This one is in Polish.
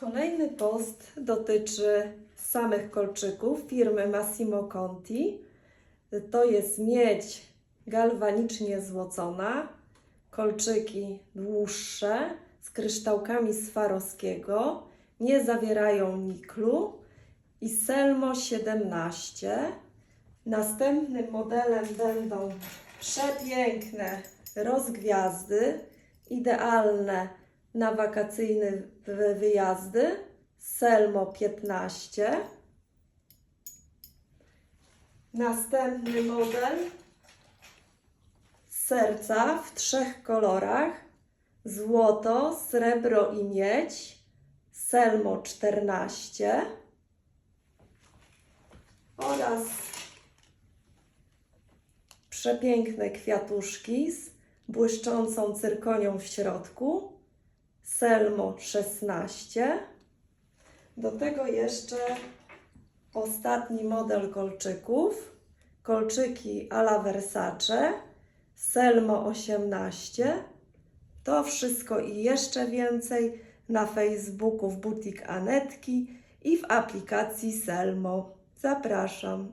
Kolejny post dotyczy samych kolczyków firmy Massimo Conti. To jest miedź galwanicznie złocona, kolczyki dłuższe z kryształkami Swarowskiego, nie zawierają niklu i Selmo 17. Następnym modelem będą przepiękne rozgwiazdy, idealne na wakacyjne wy- wyjazdy. Selmo 15. Następny model serca w trzech kolorach: złoto, srebro i miedź. Selmo 14 oraz przepiękne kwiatuszki z błyszczącą cyrkonią w środku. Selmo 16. Do tego jeszcze ostatni model kolczyków. Kolczyki alla Versace. Selmo 18. To wszystko i jeszcze więcej na Facebooku w Butik Anetki i w aplikacji Selmo. Zapraszam.